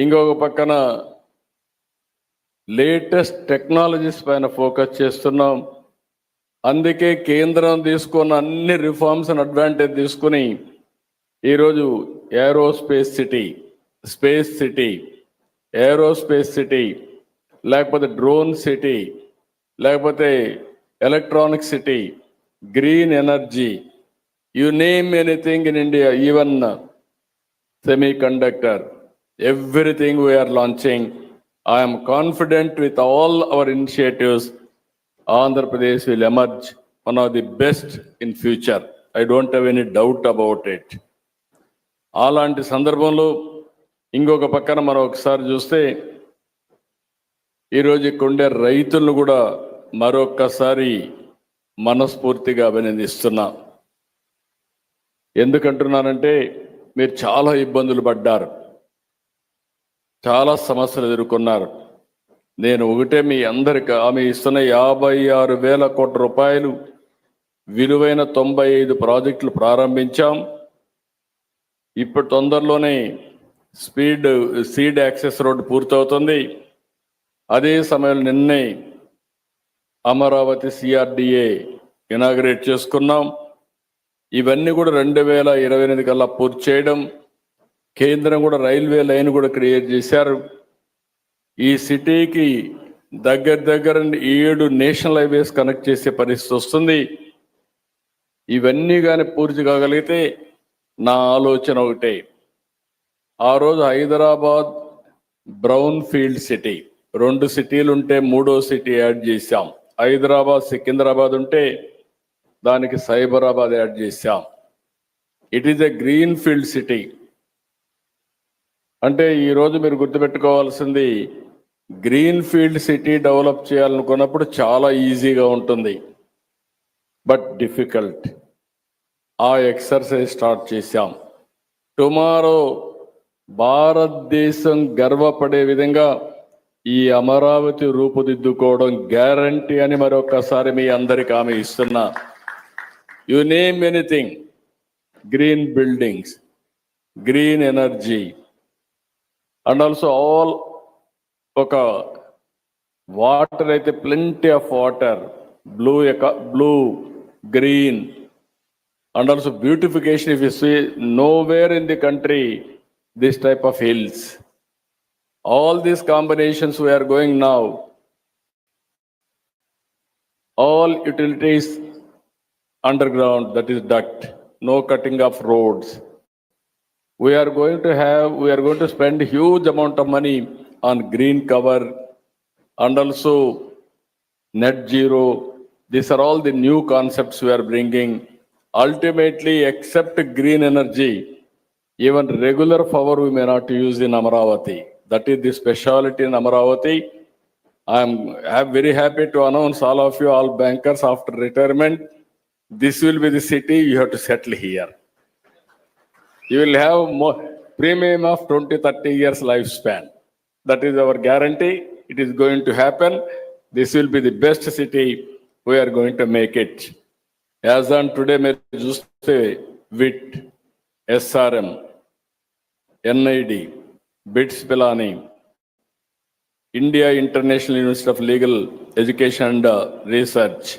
ఇంకొక పక్కన latest technologies పైన ఫోకస్ చేస్తున్నాం. అందుకే కేంద్రం తీసుకున్న అన్ని రిఫార్మ్స్ అడ్వాంటేజ్ తీసుకుని ఈరోజు aerospace city space city aerospace city లేకపోతే డ్రోన్ సిటీ లేకపోతే electronic city green energy you name anything in India even conductor everything we are launching. I am confident with all our initiatives, Andhra Pradesh will emerge one of the best in future. I don't have any doubt about it. అలాంటి సందర్భంలో ఇంకొక పక్కన మనం ఒకసారి చూస్తే ఈరోజు ఇక్కడ ఉండే రైతులను కూడా మరొక్కసారి మనస్ఫూర్తిగా అభినందిస్తున్నా ఎందుకంటున్నానంటే మీరు చాలా ఇబ్బందులు పడ్డారు చాలా సమస్యలు ఎదుర్కొన్నారు. నేను ఒకటే మీ అందరికి ఆమె ఇస్తున్న యాభై ఆరు వేల కోట్ల రూపాయలు విలువైన తొంభై ఐదు ప్రాజెక్టులు ప్రారంభించాం. ఇప్పుడు తొందరలోనే స్పీడ్ సీడ్ యాక్సెస్ రోడ్డు పూర్తవుతుంది. అదే సమయంలో నిన్నే అమరావతి సిఆర్డిఏ ఇనాగ్రేట్ చేసుకున్నాం. ఇవన్నీ కూడా రెండు వేల ఇరవై ఎనిమిది కల్లా పూర్తి చేయడం. కేంద్రం కూడా రైల్వే లైన్ కూడా క్రియేట్ చేశారు. ఈ సిటీకి దగ్గర దగ్గర ఏడు నేషనల్ హైవేస్ కనెక్ట్ చేసే పరిస్థితి వస్తుంది. ఇవన్నీ కానీ పూర్తి కాగలిగితే నా ఆలోచన ఒకటే. ఆ రోజు హైదరాబాద్ బ్రౌన్ ఫీల్డ్ సిటీ రెండు సిటీలు ఉంటే మూడో సిటీ యాడ్ చేశాం. హైదరాబాద్ సికింద్రాబాద్ ఉంటే దానికి సైబరాబాద్ యాడ్ చేశాం. It is a green field city. అంటే ఈరోజు మీరు గుర్తుపెట్టుకోవాల్సింది గ్రీన్ ఫీల్డ్ సిటీ డెవలప్ చేయాలనుకున్నప్పుడు చాలా ఈజీగా ఉంటుంది. బట్ డిఫికల్ట్ ఆ ఎక్సర్సైజ్ స్టార్ట్ చేశాం. టుమారో భారతదేశం గర్వపడే విధంగా ఈ అమరావతి రూపుదిద్దుకోవడం గ్యారంటీ అని మరొకసారి మీ అందరికి ఆమె ఇస్తున్నా. You name anything green buildings green energy and also all ఒక వాటర్ అయితే plenty of water blue blue green and also beautification if you see nowhere in the country this type of hills all these combinations we are going now all utilities underground that is duct no cutting of roads we are going to have we are going to spend huge amount of money on green cover and also net zero these are all the new concepts we are bringing ultimately except green energy even regular power we may not use in Amaravati. That is the speciality in Amaravati. I am very happy to announce all of you, all bankers after retirement, this will be the city you have to settle here You will have more premium of 20, 30 years lifespan. That is our guarantee. It is going to happen. This will be the best city. We are going to make it. As on today, may just say WIT, SRM, NID, BITS Pilani India International University of Legal Education and Research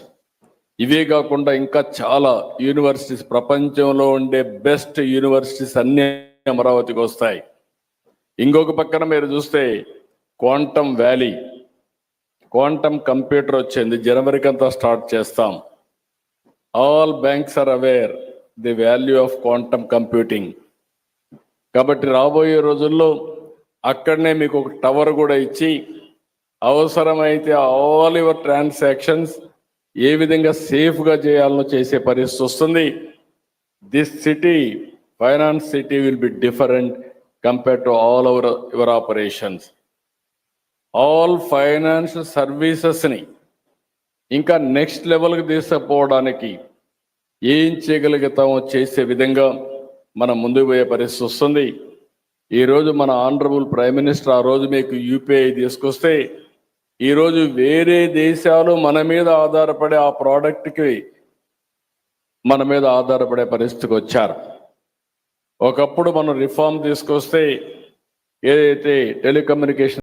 ఇవే కాకుండా ఇంకా చాలా universities ప్రపంచంలో ఉండే best universities అన్నీ అమరావతికి వస్తాయి. ఇంకొక పక్కన మీరు చూస్తే క్వాంటమ్ వ్యాలీ. క్వాంటమ్ కంప్యూటర్ వచ్చింది. జనవరికి అంతా స్టార్ట్ చేస్తాం. All banks are aware the value of quantum computing. కాబట్టి రాబోయే రోజుల్లో అక్కడనే మీకు ఒక టవర్ కూడా ఇచ్చి అవసరమైతే ఆల్ యువర్ ట్రాన్సాక్షన్స్ ఏ విధంగా సేఫ్గా చేయాలనో చేసే పరిస్థితి వస్తుంది. This city finance city will be different compare to all our your operations. All financial సర్వీసెస్ని ఇంకా నెక్స్ట్ లెవెల్కి తీసుకుపోవడానికి ఏం చేయగలుగుతామో చేసే విధంగా మనం ముందుకు పోయే పరిస్థితి వస్తుంది. ఈరోజు మన ఆనరబుల్ ప్రైమ్ మినిస్టర్ ఆ రోజు మీకు యూపీఐ తీసుకొస్తే ఈరోజు వేరే దేశాలు మన మీద ఆధారపడే ఆ ప్రోడక్ట్కి మన మీద ఆధారపడే పరిస్థితికి వచ్చారు. ఒకప్పుడు మనం రిఫార్మ్ తీసుకొస్తే ఏదైతే టెలికమ్యూనికేషన్